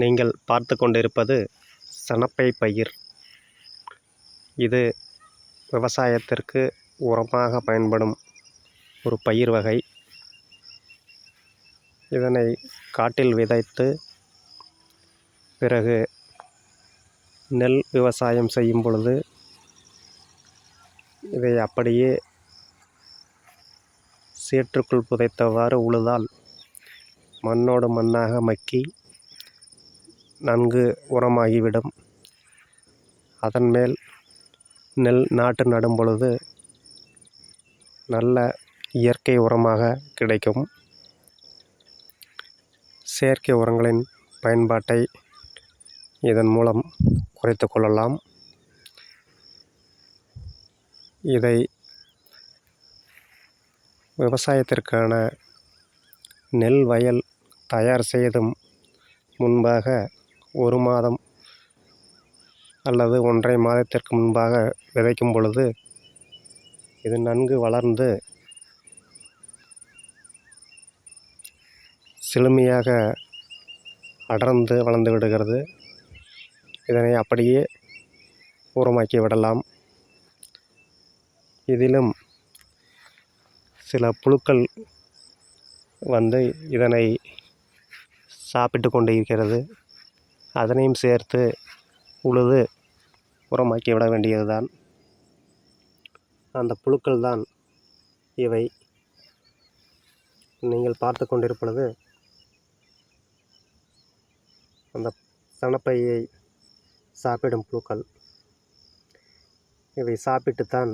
நீங்கள் பார்த்து கொண்டிருப்பது சணப்பை பயிர். இது விவசாயத்திற்கு உரமாக பயன்படும் ஒரு பயிர் வகை. இதனை காட்டில் விதைத்து பிறகு நெல் விவசாயம் செய்யும் பொழுது இதை அப்படியே சேற்றுக்குள் புதைத்தவாறு உழுதால் மண்ணோடு மண்ணாக மக்கி நன்கு உரமாகிவிடும். அதன் மேல் நெல் நாற்று நடும் பொழுது நல்ல இயற்கை உரமாக கிடைக்கும். செயற்கை உரங்களின் பயன்பாட்டை இதன் மூலம் குறைத்து கொள்ளலாம். இதை விவசாயத்திற்கான நெல் வயல் தயார் செய்தும் முன்பாக ஒரு மாதம் அல்லது ஒன்றரை மாதத்திற்கு முன்பாக விதைக்கும் பொழுது இது நன்கு வளர்ந்து செழுமையாக அடர்ந்து வளர்ந்து விடுகிறது. இதனை அப்படியே உரமாக்கி விடலாம். இதிலும் சில புழுக்கள் வந்து இதனை சாப்பிட்டு கொண்டு இருக்கிறது. அதனையும் சேர்த்து உழுது உரமாக்கி விட வேண்டியதுதான். அந்த புழுக்கள் தான் இவை. நீங்கள் பார்த்து கொண்டிருப்பது அந்த சணப்பையை சாப்பிடும் புழுக்கள். இவை சாப்பிட்டுத்தான்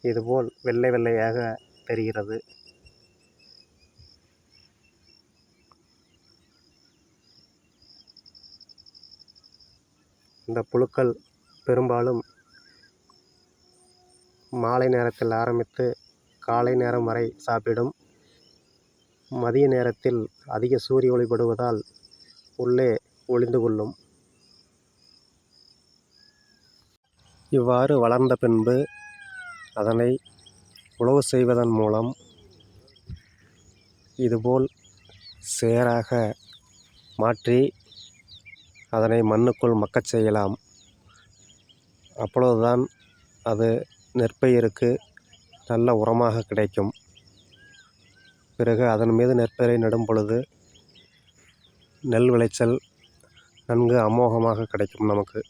இதுபோல் வெள்ளை வெள்ளையாக தெரிகிறது. இந்த புழுக்கள் பெரும்பாலும் மாலை நேரத்தில் ஆரம்பித்து காலை நேரம் வரை சாப்பிடும். மதிய நேரத்தில் அதிக சூரிய ஒளிபடுவதால் உள்ளே ஒளிந்து கொள்ளும். இவ்வாறு வளர்ந்த பின்பு அதனை உழவு செய்வதன் மூலம் இதுபோல் சேராக மாற்றி அதனை மண்ணுக்குள் மக்கச் செய்யலாம். அப்பொழுதுதான் அது நெற்பயிருக்கு நல்ல உரமாக கிடைக்கும். பிறகு அதன் மீது நெற்பயிரை நடும் பொழுது நெல் விளைச்சல் நன்கு அமோகமாக கிடைக்கும் நமக்கு.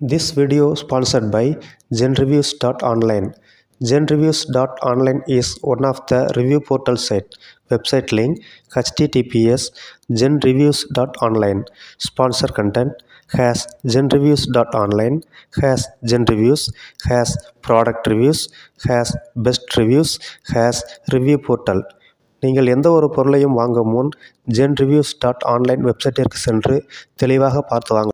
This video sponsored by sponsored dot online GenReviews.online is one of the review portal site. Website link https genreviews.online. Sponsor content has genreviews.online, has genreviews, has product reviews, has best reviews, has review portal. நீங்கள் எந்த ஒரு பொருளையும் வாங்கும் முன் Gen Reviews dot online வெப்சைட்டிற்கு சென்று தெளிவாக பார்த்து வாங்க